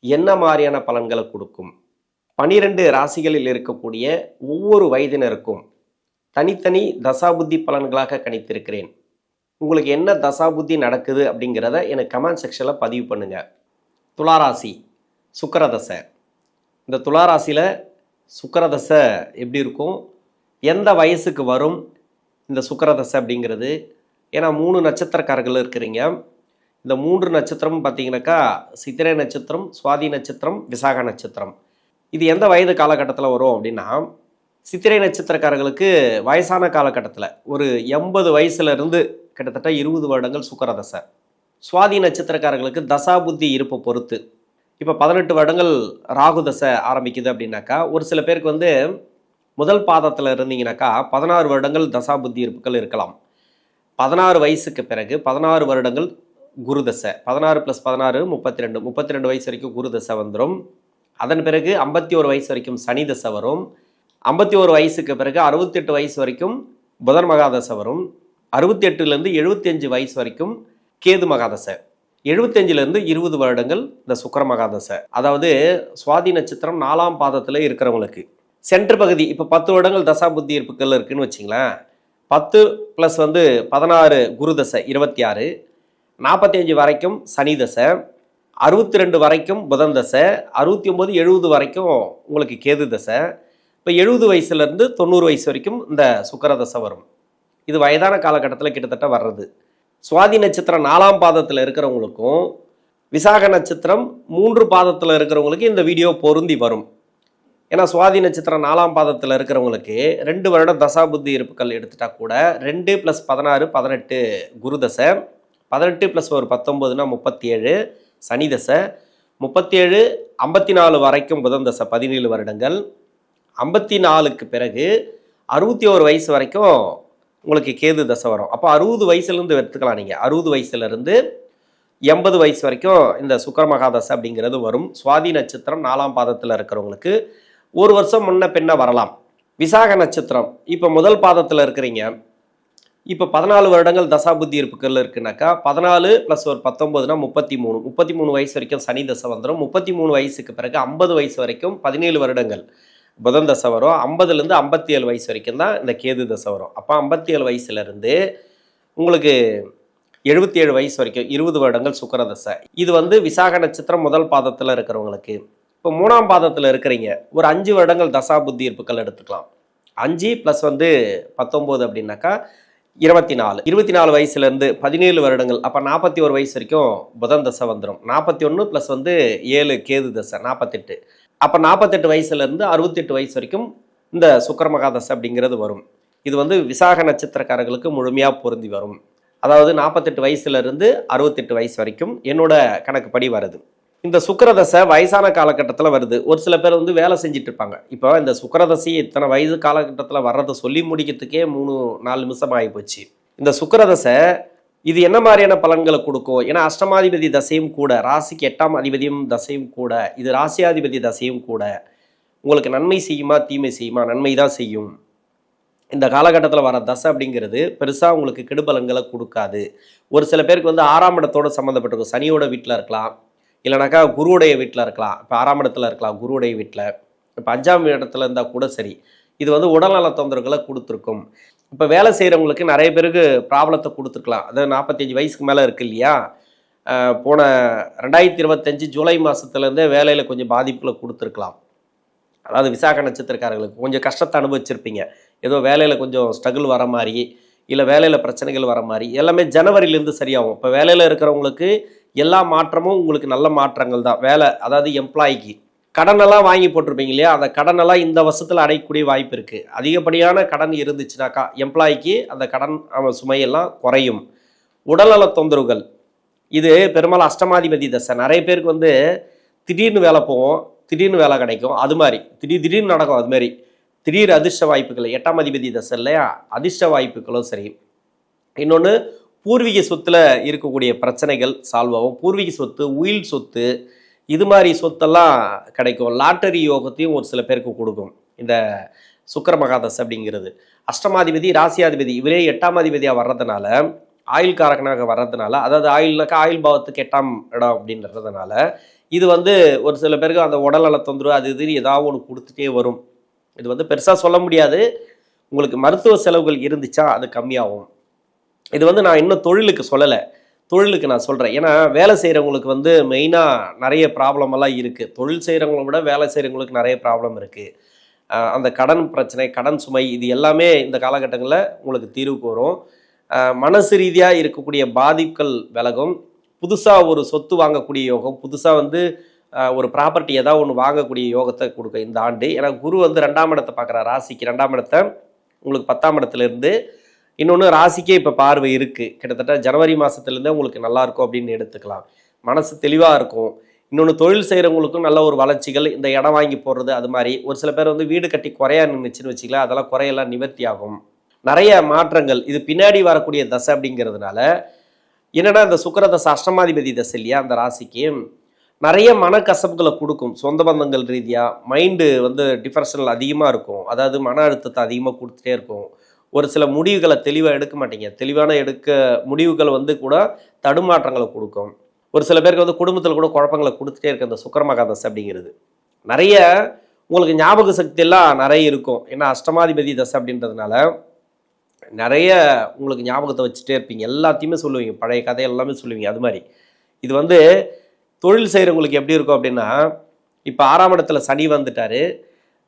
என்ன மாதிரியான பலன்களை கொடுக்கும்? பனிரெண்டு ராசிகளில் இருக்கக்கூடிய ஒவ்வொரு வயதினருக்கும் தனித்தனி தசாபுத்தி பலன்களாக கணித்திருக்கிறேன். உங்களுக்கு என்ன தசாபுத்தி நடக்குது அப்படிங்கிறத எனக்கு கமெண்ட் செக்ஷனில் பதிவு பண்ணுங்க. துளாராசி சுக்கரதசை. இந்த துளாராசியில் சுக்கரதசை எப்படி இருக்கும்? எந்த வயசுக்கு வரும் இந்த சுக்கரதசை அப்படிங்கிறது? ஏன்னா மூணு நட்சத்திரக்காரர்கள் இருக்கிறீங்க. இந்த மூன்று நட்சத்திரம் பார்த்தீங்கன்னாக்கா சித்திரை நட்சத்திரம் சுவாதி நட்சத்திரம் விசாக நட்சத்திரம். இது எந்த வயது காலகட்டத்தில் வரும் அப்படின்னா சித்திரை நட்சத்திரக்காரர்களுக்கு வயசான காலகட்டத்தில் ஒரு எண்பது வயசுலேருந்து கிட்டத்தட்ட இருபது வருடங்கள் சுக்கரதசை. சுவாதி நட்சத்திரக்காரர்களுக்கு தசாபுத்தி இருப்பை பொறுத்து. இப்போ பதினெட்டு வருடங்கள் ராகு தசை ஆரம்பிக்குது அப்படின்னாக்கா ஒரு சில பேருக்கு வந்து முதல் பாதத்தில் இருந்தீங்கன்னாக்கா பதினாறு வருடங்கள் தசா புத்தி இருப்புகள் இருக்கலாம். பதினாறு வயசுக்கு பிறகு பதினாறு வருடங்கள் குரு தசை பதினாறு ப்ளஸ் பதினாறு முப்பத்தி ரெண்டு முப்பத்தி ரெண்டு வயசு வரைக்கும் குரு தசை வந்துடும் அதன் பிறகு ஐம்பத்தி ஒரு வயசு வரைக்கும் சனி தசை வரும். ஐம்பத்தி ஒரு வயசுக்கு பிறகு அறுபத்தெட்டு வயசு வரைக்கும் புதன் மகாதசை வரும். அறுபத்தி எட்டுலேருந்து எழுபத்தஞ்சு வயசு வரைக்கும் கேது மகாதசை. எழுபத்தஞ்சிலேருந்து இருபது வருடங்கள் இந்த சுக்கர மகாதசை. அதாவது சுவாதி நட்சத்திரம் நாலாம் பாதத்தில் இருக்கிறவங்களுக்கு. சென்ட்ரு பகுதி இப்போ பத்து வருடங்கள் தசா புத்தி இருப்புகள் இருக்குன்னு வச்சிங்களேன். பத்து ப்ளஸ் வந்து பதினாறு குரு தசை இருபத்தி ஆறு. நாற்பத்தி அஞ்சு வரைக்கும் சனி தசை அறுபத்தி ரெண்டு வரைக்கும் புதன் தசை அறுபத்தி ஒம்பது எழுபது வரைக்கும் உங்களுக்கு கேது தசை. இப்போ எழுபது வயசுலேருந்து தொண்ணூறு வயசு வரைக்கும் இந்த சுக்கர தசை வரும். இது வயதான காலகட்டத்தில் கிட்டத்தட்ட வர்றது. சுவாதி நட்சத்திரம் நாலாம் பாதத்தில் இருக்கிறவங்களுக்கும் விசாக நட்சத்திரம் மூன்று பாதத்தில் இருக்கிறவங்களுக்கு இந்த வீடியோ பொருந்தி வரும். ஏன்னா சுவாதி நட்சத்திரம் நாலாம் பாதத்தில் இருக்கிறவங்களுக்கு ரெண்டு வருடம் தசாபுத்தி இருப்புகள் எடுத்துட்டா கூட ரெண்டு ப்ளஸ் பதினாறு பதினெட்டு குரு தசை. பதினெட்டு ப்ளஸ் ஒரு பத்தொம்போதுனா முப்பத்தி ஏழு சனி தசை. முப்பத்தி ஏழு ஐம்பத்தி நாலு வரைக்கும் புதன் தசை பதினேழு வருடங்கள். ஐம்பத்தி நாலுக்கு பிறகு அறுபத்தி ஒரு வயசு வரைக்கும் உங்களுக்கு கேது தசை வரும். அப்போ அறுபது வயசுலேருந்து எடுத்துக்கலாம் நீங்கள் அறுபது வயசுலேருந்து எண்பது வயசு வரைக்கும் இந்த சுக்கரமகாதசை அப்படிங்கிறது வரும். சுவாதி நட்சத்திரம் நாலாம் பாதத்தில் இருக்கிறவங்களுக்கு ஒரு வருஷம் முன்ன பின்ன வரலாம். விசாக நட்சத்திரம். இப்போ முதல் பாதத்தில் இருக்கிறீங்க. இப்போ பதினாலு வருடங்கள் தசாபுத்தி இருப்புகள் இருக்குனாக்கா பதினாலு ப்ளஸ் ஒரு பத்தொம்போதுனா முப்பத்தி மூணு முப்பத்தி மூணு வயசு வரைக்கும் சனி தசை வந்துடும் முப்பத்தி மூணு வயசுக்கு பிறகு ஐம்பது வயசு வரைக்கும் பதினேழு வருடங்கள் புதன் தசை வரும். ஐம்பதுலேருந்து ஐம்பத்தி ஏழு வயசு வரைக்கும் தான் இந்த கேது தசை வரும். அப்போ ஐம்பத்தி ஏழு வயசுலேருந்து உங்களுக்கு எழுபத்தி ஏழு வயசு வரைக்கும் இருபது வருடங்கள் சுக்கர தசை. இது வந்து விசாக நட்சத்திரம் முதல் பாதத்தில் இருக்கிறவங்களுக்கு இப்போ மூணாம் பாதத்தில் இருக்கிறீங்க ஒரு அஞ்சு வருடங்கள் தசா புத்தி இருப்புகள் எடுத்துக்கலாம். அஞ்சு ப்ளஸ் வந்து பத்தொம்போது அப்படின்னாக்கா இருபத்தி நாலு இருபத்தி நாலு வயசுலேருந்து பதினேழு வருடங்கள் அப்போ நாற்பத்தி ஒரு வயசு வரைக்கும் புதன் தசை வந்துடும் நாற்பத்தி ஒன்று ப்ளஸ் வந்து ஏழு கேது தசை நாற்பத்தெட்டு அப்போ நாற்பத்தெட்டு வயசுலேருந்து அறுபத்தெட்டு வயசு வரைக்கும் இந்த சுக்கரமகாதசை அப்படிங்கிறது வரும். இது வந்து விசாக நட்சத்திரக்காரர்களுக்கு முழுமையாக பொருந்தி வரும். அதாவது நாற்பத்தெட்டு வயசுலேருந்து அறுபத்தெட்டு வயசு வரைக்கும் என்னோட கணக்குப்படி வருது. இந்த சுக்கரதசை வயசான காலகட்டத்தில் வருது. ஒரு சில பேர் வந்து வேலை செஞ்சுட்டு இருப்பாங்க. இப்போ இந்த சுக்கரதசை இத்தனை வயது காலகட்டத்தில் வர்றதை சொல்லி முடிக்கிறதுக்கே மூணு நாலு நிமிஷம் ஆகி போச்சு. இந்த சுக்கரதசை இது என்ன மாதிரியான பலன்களை கொடுக்கும்? ஏன்னா அஷ்டமாதிபதி தசையும் கூட ராசிக்கு எட்டாம் அதிபதியும் தசையும் கூட இது ராசியாதிபதி தசையும் கூட உங்களுக்கு நன்மை செய்யுமா தீமை செய்யுமா? நன்மை தான் செய்யும். இந்த காலகட்டத்தில் வர தசை அப்படிங்கிறது பெருசாக உங்களுக்கு கெடுபலன்களை கொடுக்காது. ஒரு சில பேருக்கு வந்து ஆறாம் இடத்தோடு சம்மந்தப்பட்டிருக்கும். சனியோட வீட்டில் இருக்கலாம். இல்லைனாக்கா குருவுடைய வீட்டில் இருக்கலாம். இப்போ ஆறாம் இடத்துல இருக்கலாம் குருவுடைய வீட்டில். இப்போ அஞ்சாம் இடத்துல இருந்தால் கூட சரி. இது வந்து உடல்நல தொந்தரவுகளை கொடுத்துருக்கும். இப்போ வேலை செய்கிறவங்களுக்கு நிறைய பேருக்கு ப்ராப்ளத்தை கொடுத்துருக்கலாம். அதாவது நாற்பத்தஞ்சு வயசுக்கு மேலே இருக்கு இல்லையா? போன ரெண்டாயிரத்தி இருபத்தஞ்சு ஜூலை மாதத்துலேருந்தே வேலையில் கொஞ்சம் பாதிப்புகளை கொடுத்துருக்கலாம். அதாவது விசாக நட்சத்திரக்காரர்களுக்கு கொஞ்சம் கஷ்டத்தை அனுபவிச்சிருப்பீங்க. ஏதோ வேலையில் கொஞ்சம் ஸ்ட்ரகிள் வர மாதிரி இல்லை வேலையில் பிரச்சனைகள் வர மாதிரி எல்லாமே ஜனவரியிலேருந்து சரியாகும். இப்போ வேலையில் இருக்கிறவங்களுக்கு எல்லா மாற்றமும் உங்களுக்கு நல்ல மாற்றங்கள் தான். வேலை அதாவது எம்ப்ளாய்க்கு கடனெல்லாம் வாங்கி போட்டிருப்பீங்க இல்லையா? அந்த கடனெல்லாம் இந்த வருஷத்தில் அடையக்கூடிய வாய்ப்பு இருக்குது அதிகப்படியான கடன் இருந்துச்சுனாக்கா எம்ப்ளாய்க்கு அந்த கடன் அவன் சுமையெல்லாம் குறையும். உடல்நல தொந்தரவுகள். இது பெரும்பாலும் அஷ்டமாதிபதி தசை. நிறைய பேருக்கு வந்து திடீர்னு வேலை போவோம் திடீர்னு வேலை கிடைக்கும். அது மாதிரி. திடீர் திடீர்னு நடக்கும் அது மாதிரி. திடீர் அதிர்ஷ்ட வாய்ப்புகள். எட்டாம் அதிபதி தசை இல்லையா? அதிர்ஷ்ட வாய்ப்புகளும் சரி. இன்னொன்று பூர்வீக சொத்தில் இருக்கக்கூடிய பிரச்சனைகள் சால்வ் ஆகும். பூர்வீக சொத்து உயில் சொத்து இது மாதிரி சொத்தெல்லாம் கிடைக்கும். லாட்டரி யோகத்தையும் ஒரு சில பேருக்கு கொடுக்கும். இந்த சுக்கிர அப்படிங்கிறது. அஷ்டமாதிபதி ராசியாதிபதி இவரே எட்டாம் அதிபதியாக வர்றதுனால ஆயுள் காரகனாக வர்றதுனால அதாவது ஆயுள்னாக்கா ஆயுள் பாவத்துக்கு எட்டாம் இடம் அப்படின்றதுனால இது வந்து ஒரு சில பேருக்கு அந்த உடல்நல தொந்தரவு அது இது ஏதாவது ஒன்று கொடுத்துட்டே வரும். இது வந்து பெருசாக சொல்ல முடியாது. உங்களுக்கு மருத்துவ செலவுகள் இருந்துச்சா அது கம்மியாகும். இது வந்து நான் இன்னும் தொழிலுக்கு சொல்லலை. தொழிலுக்கு நான் சொல்கிறேன் ஏன்னா வேலை செய்கிறவங்களுக்கு வந்து மெயினாக நிறைய ப்ராப்ளம் எல்லாம் இருக்குது தொழில் செய்கிறவங்கள விட வேலை செய்கிறவங்களுக்கு நிறைய ப்ராப்ளம் இருக்குது அந்த கடன் பிரச்சனை கடன் சுமை இது எல்லாமே இந்த காலகட்டங்களில் உங்களுக்கு தீர்வுக்கு வரும் மனசு ரீதியாக இருக்கக்கூடிய பாதிப்புகள் விலகும். புதுசாக ஒரு சொத்து வாங்கக்கூடிய யோகம் புதுசாக வந்து ஒரு ப்ராப்பர்ட்டி ஏதாவது ஒன்று வாங்கக்கூடிய யோகத்தை கொடுக்கும் இந்த ஆண்டு. ஏன்னா குரு வந்து ரெண்டாம் இடத்தை பார்க்குற ராசிக்கு ரெண்டாம் இடத்தை. உங்களுக்கு பத்தாம் இடத்துல இருந்து இன்னொன்று ராசிக்கே இப்போ பார்வை இருக்குது கிட்டத்தட்ட ஜனவரி மாதத்துலேருந்தே உங்களுக்கு நல்லாயிருக்கும் அப்படின்னு எடுத்துக்கலாம். மனசு தெளிவாக இருக்கும். இன்னொன்று தொழில் செய்கிறவங்களுக்கும் நல்ல ஒரு வளர்ச்சிகள் இந்த இடம் வாங்கி போடுறது அது மாதிரி. ஒரு சில பேர் வந்து வீடு கட்டி குறையா நின்றுச்சுன்னு வச்சுக்கலாம் அதெல்லாம் குறையெல்லாம் நிவர்த்தி ஆகும். நிறைய மாற்றங்கள். இது பின்னாடி வரக்கூடிய தசை அப்படிங்கிறதுனால என்னென்னா இந்த சுக்கரதசை அஷ்டமாதிபதி தசை இல்லையா அந்த ராசிக்கு நிறைய மனக்கசப்புகளை கொடுக்கும். சொந்த பந்தங்கள் ரீதியாக மைண்டு வந்து டிஃப்ரெஷனல் அதிகமாக இருக்கும். அதாவது மன அழுத்தத்தை அதிகமாக கொடுத்துட்டே இருக்கும். ஒரு சில முடிவுகளை தெளிவாக எடுக்க மாட்டீங்க. தெளிவான எடுக்க முடிவுகள் வந்து கூட தடுமாற்றங்களை கொடுக்கும். ஒரு சில பேருக்கு வந்து குடும்பத்தில் கூட குழப்பங்களை கொடுத்துட்டே இருக்கு அந்த சுக்கரமகாதசை அப்படிங்கிறது. நிறைய உங்களுக்கு ஞாபக சக்தி எல்லாம் நிறைய இருக்கும். ஏன்னா அஷ்டமாதிபதி தசை அப்படின்றதுனால நிறைய உங்களுக்கு ஞாபகத்தை வச்சுட்டே இருப்பீங்க. எல்லாத்தையுமே சொல்லுவீங்க. பழைய கதை எல்லாமே சொல்லுவீங்க. அது மாதிரி. இது வந்து தொழில் செய்கிறவங்களுக்கு எப்படி இருக்கும் அப்படின்னா இப்போ ஆறாம் இடத்துல சனி வந்துட்டாரு.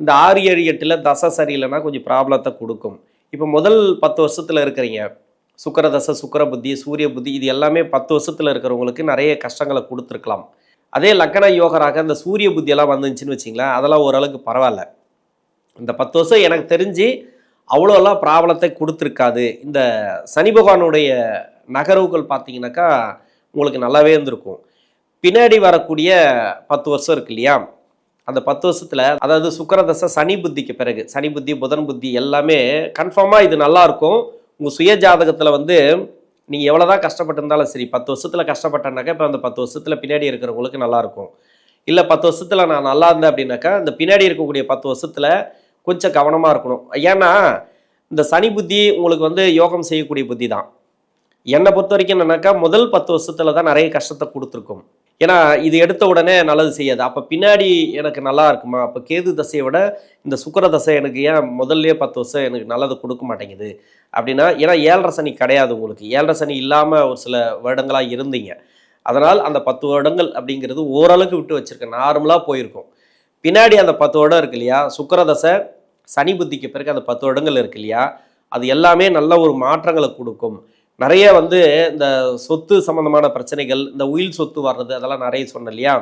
இந்த ஆறு ஏழு எட்டில் தசை சரியில்லைன்னா கொஞ்சம் ப்ராப்ளத்தை கொடுக்கும். இப்போ முதல் பத்து வருஷத்தில் இருக்கிறீங்க. சுக்கரதசை சுக்கர சுக்கிர புத்தி சூரிய புத்தி இது எல்லாமே பத்து வருஷத்தில் இருக்கிறவங்களுக்கு நிறைய கஷ்டங்களை கொடுத்துருக்கலாம். அதே லக்கண யோகராக இந்த சூரிய புத்தியெல்லாம் வந்துச்சுன்னு வச்சிங்களேன் அதெல்லாம் ஓரளவுக்கு பரவாயில்ல. இந்த பத்து வருஷம் எனக்கு தெரிஞ்சு அவ்வளோலாம் ப்ராப்ளத்தை கொடுத்துருக்காது. இந்த சனி பகவானுடைய நகர்வுகள் பார்த்தீங்கன்னாக்கா உங்களுக்கு நல்லாவே இருந்திருக்கும். பின்னாடி வரக்கூடிய பத்து வருஷம் இருக்கு இல்லையா? அந்த பத்து வருஷத்தில் அதாவது சுக்கரதசை சனி புத்திக்கு பிறகு சனி புத்தி புதன் புத்தி எல்லாமே கன்ஃபார்மாக இது நல்லா இருக்கும். உங்கள் சுய ஜாதகத்தில் வந்து நீங்கள் எவ்வளோ தான் கஷ்டப்பட்டிருந்தாலும் சரி பத்து வருஷத்தில் கஷ்டப்பட்டேன்னாக்கா இப்போ அந்த பத்து வருஷத்தில் பின்னாடி இருக்கிறவங்களுக்கு நல்லா இருக்கும். இல்லை பத்து வருஷத்தில் நான் நல்லா இருந்தேன் அப்படின்னாக்கா இந்த பின்னாடி இருக்கக்கூடிய பத்து வருஷத்தில் கொஞ்சம் கவனமாக இருக்கணும். ஏன்னா இந்த சனி புத்தி உங்களுக்கு வந்து யோகம் செய்யக்கூடிய புத்தி தான் என்னை பொறுத்த வரைக்கும் என்னன்னாக்கா முதல் பத்து வருஷத்துல தான் நிறைய கஷ்டத்தை கொடுத்துருக்கும். ஏன்னா இது எடுத்த உடனே நல்லது செய்யாது. அப்போ பின்னாடி எனக்கு நல்லா இருக்குமா? அப்போ கேது தசையை விட இந்த சுக்கர தசை எனக்கு ஏன் முதல்ல பத்து வருஷம் எனக்கு நல்லது கொடுக்க மாட்டேங்குது? அப்படின்னா ஏன்னா ஏழரை சனி கிடையாது உங்களுக்கு. ஏழரை சனி இல்லாமல் ஒரு சில வருடங்களாக இருந்தீங்க. அதனால் அந்த பத்து வருடங்கள் அப்படிங்கிறது ஓரளவுக்கு விட்டு வச்சிருக்கேன். நார்மலாக போயிருக்கும். பின்னாடி அந்த பத்து வருடம் இருக்கு இல்லையா? சுக்கரதசை சனி புத்திக்கு பிறகு அந்த பத்து வருடங்கள் இருக்கு இல்லையா? அது எல்லாமே நல்ல ஒரு மாற்றங்களை கொடுக்கும். நிறைய வந்து இந்த சொத்து சம்பந்தமான பிரச்சனைகள் இந்த உயில் சொத்து வர்றது அதெல்லாம் நிறைய சொன்னேன் இல்லையா?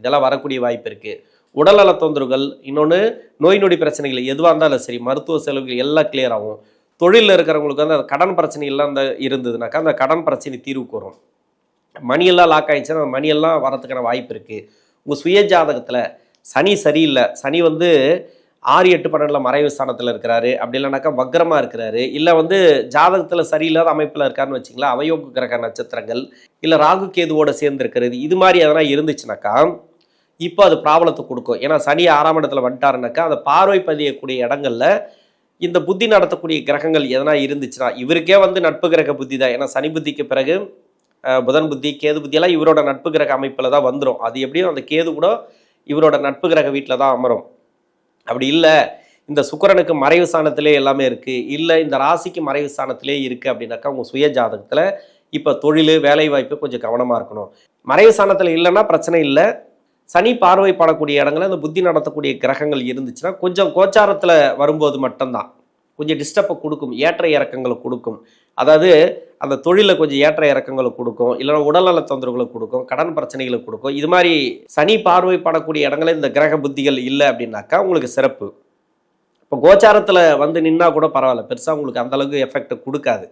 இதெல்லாம் வரக்கூடிய வாய்ப்பு இருக்குது உடல்நல தொந்தரவுகள் இன்னொன்று நோய் நொடி பிரச்சனைகள் எதுவாக இருந்தாலும் சரி மருத்துவ செலவுகள் எல்லாம் கிளியர் ஆகும். தொழிலில் இருக்கிறவங்களுக்கு வந்து அந்த கடன் பிரச்சனை எல்லாம் அந்த இருந்ததுனாக்கா அந்த கடன் பிரச்சனை தீர்வுக்கு வரும். மணியெல்லாம் லாக் ஆகிடுச்சுன்னா அந்த மணியெல்லாம் வரத்துக்கான வாய்ப்பு இருக்குது உங்கள் சுய ஜாதகத்தில் சனி சரியில்லை. சனி வந்து ஆறு எட்டு பன்னெண்டில் மறைவு ஸ்தானத்தில் இருக்கிறாரு. அப்படி இல்லைனாக்கா வக்ரமாக இருக்கிறாரு. இல்லை வந்து ஜாதகத்தில் சரியில்லாத அமைப்பில் இருக்காருன்னு வச்சிங்களா அவயோக கிரக நட்சத்திரங்கள் இல்லை ராகு கேதுவோடு சேர்ந்து இருக்கிறது இது மாதிரி எதனா இருந்துச்சுனாக்கா இப்போ அது ப்ராப்ளத்தை கொடுக்கும். ஏன்னா சனி ஆறாம் இடத்துல வந்துட்டாருனாக்கா அந்த பார்வை பதியக்கூடிய இடங்களில் இந்த புத்தி நடத்தக்கூடிய கிரகங்கள் எதனா இருந்துச்சுன்னா இவருக்கே வந்து நட்பு கிரக புத்தி தான். ஏன்னா சனி புத்திக்கு பிறகு புதன் புத்தி கேது புத்தி எல்லாம் இவரோட நட்பு கிரக அமைப்பில் தான் வந்துடும் அது எப்படியும் அந்த கேது கூட இவரோட நட்பு கிரக வீட்டில் தான் அமரும். அப்படி இல்லை இந்த சுக்கரனுக்கு மறைவு ஸ்தானத்திலே எல்லாமே இருக்குது இல்லை இந்த ராசிக்கு மறைவு ஸ்தானத்திலே இருக்குது அப்படின்னாக்கா உங்கள் சுய ஜாதகத்தில் இப்போ தொழில் வேலை வாய்ப்பு கொஞ்சம் கவனமாக இருக்கணும். மறைவு ஸ்தானத்தில் இல்லைன்னா பிரச்சனை இல்லை. சனி பார்வை படக்கூடிய இடங்களில் இந்த புத்தி நடத்தக்கூடிய கிரகங்கள் இருந்துச்சுன்னா கொஞ்சம் கோச்சாரத்தில் வரும்போது மட்டும்தான். கொஞ்சம் டிஸ்டர்பை கொடுக்கும் ஏற்ற இறக்கங்களை கொடுக்கும். அதாவது அந்த தொழிலில் கொஞ்சம் ஏற்ற இறக்கங்களை கொடுக்கும். இல்லைன்னா உடல்நல தொந்தரவுகளை கொடுக்கும். கடன் பிரச்சனைகளை கொடுக்கும். இது மாதிரி சனி பார்வை படக்கூடிய இடங்களில் இந்த கிரக புத்திகள் இல்லை அப்படின்னாக்கா உங்களுக்கு சிறப்பு. இப்போ கோச்சாரத்தில் வந்து நின்னா கூட பரவாயில்ல. பெருசாக உங்களுக்கு அந்த அளவுக்கு எஃபெக்ட் கொடுக்காது.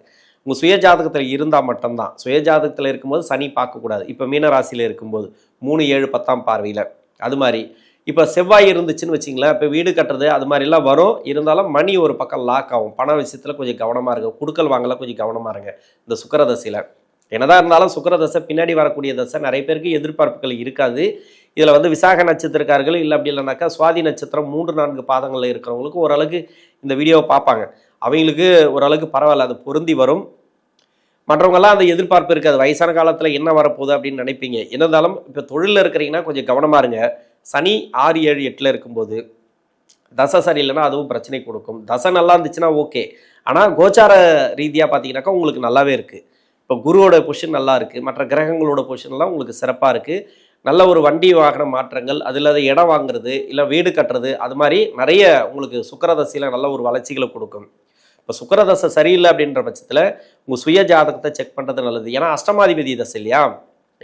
உங்கள் சுய ஜாதகத்தில் இருந்தால் மட்டும்தான். சுய ஜாதகத்தில் இருக்கும்போது சனி பார்க்கக்கூடாது. இப்போ மீனராசியில் இருக்கும்போது மூணு ஏழு பத்தாம் பார்வையில். அது மாதிரி. இப்போ செவ்வாய் இருந்துச்சுன்னு வச்சிங்களேன் இப்போ வீடு கட்டுறது அது மாதிரிலாம் வரும். இருந்தாலும் மணி ஒரு பக்கம் லாக் ஆகும். பண விஷயத்தில் கொஞ்சம் கவனமாக இருங்க. குடுக்கல் வாங்கலாம் கொஞ்சம் கவனமாக இருங்க. இந்த சுக்கரதசையில். என்னதான் இருந்தாலும் சுக்கரதசை பின்னாடி வரக்கூடிய தசை நிறைய பேருக்கு எதிர்பார்ப்புகள் இருக்காது. இதில் வந்து விசாக நட்சத்திரக்காரர்கள் இல்லை அப்படி இல்லைனாக்கா சுவாதி நட்சத்திரம் மூன்று நான்கு பாதங்களில் இருக்கிறவங்களுக்கு ஓரளவுக்கு இந்த வீடியோவை பார்ப்பாங்க. அவங்களுக்கு ஓரளவுக்கு பரவாயில்ல அது பொருந்தி வரும். மற்றவங்கெல்லாம் அந்த எதிர்பார்ப்பு இருக்காது. வயசான காலத்தில் என்ன வரப்போகுது அப்படின்னு நினைப்பீங்க. என்னதாலும் இப்போ தொழிலில் இருக்கிறீங்கன்னா கொஞ்சம் கவனமாக இருங்க. சனி ஆறு ஏழு எட்டில் இருக்கும்போது தசை சரியில்லைன்னா அதுவும் பிரச்சனை கொடுக்கும். தசை நல்லா இருந்துச்சுன்னா ஓகே. ஆனால் கோச்சார ரீதியாக பார்த்தீங்கன்னாக்கா உங்களுக்கு நல்லாவே இருக்குது இப்போ குருவோட பொசிஷன் நல்லா இருக்குது மற்ற கிரகங்களோட பொசிஷன்லாம் உங்களுக்கு சிறப்பாக இருக்குது நல்ல ஒரு வண்டி வாகன மாற்றங்கள் அது இல்லாத இடம் வாங்குறது இல்லை வீடு கட்டுறது அது மாதிரி நிறைய உங்களுக்கு சுக்கரதசையில் நல்ல ஒரு வளர்ச்சிகளை கொடுக்கும். இப்போ சுக்கரதசை சரியில்லை அப்படின்ற பட்சத்தில் உங்கள் சுய ஜாதகத்தை செக் பண்ணுறது நல்லது. ஏன்னா அஷ்டமாதிபதி தசை இல்லையா?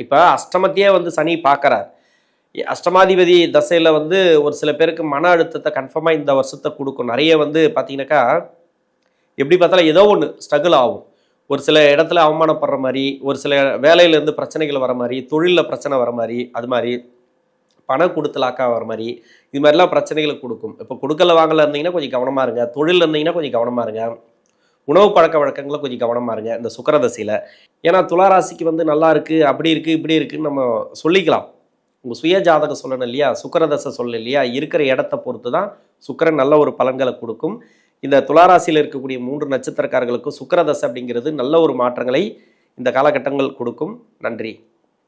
இப்போ அஷ்டமத்தையே வந்து சனி பார்க்குறார் அஷ்டமாதிபதி தசையில் வந்து ஒரு சில பேருக்கு மன அழுத்தத்தை கன்ஃபார்மாக இந்த வருஷத்தை கொடுக்கும். நிறைய வந்து பார்த்தீங்கன்னாக்கா எப்படி பார்த்தாலும் ஏதோ ஒன்று ஸ்ட்ரகிள் ஆகும். ஒரு சில இடத்துல அவமானப்படுற மாதிரி ஒரு சில வேலையிலேருந்து பிரச்சனைகள் வர மாதிரி தொழிலில் பிரச்சனை வர மாதிரி அது மாதிரி பணம் கொடுத்தலாக்கா வர மாதிரி இது மாதிரிலாம் பிரச்சனைகளை கொடுக்கும். இப்போ கொடுக்கல வாங்கல இருந்தீங்கன்னா கொஞ்சம் கவனமாக இருங்க. தொழில் இருந்தீங்கன்னா கொஞ்சம் கவனமாக இருங்க. உணவு பழக்க வழக்கங்களை கொஞ்சம் கவனமாக இருங்க. இந்த சுக்கரதசையில். ஏன்னா துளாராசிக்கு வந்து நல்லா இருக்குது அப்படி இருக்குது இப்படி இருக்குன்னு நம்ம சொல்லிக்கலாம். உங்கள் சுய ஜாதகம் சொல்லணும் இல்லையா? சுக்கரதசை சொல்ல இல்லையா? இருக்கிற இடத்த பொறுத்து தான் சுக்கரன் நல்ல ஒரு பலன்களை கொடுக்கும். இந்த துளாராசியில் இருக்கக்கூடிய மூன்று நட்சத்திரக்காரர்களுக்கும் சுக்கரதசை அப்படிங்கிறது நல்ல ஒரு மாற்றங்களை இந்த காலகட்டங்கள் கொடுக்கும். நன்றி.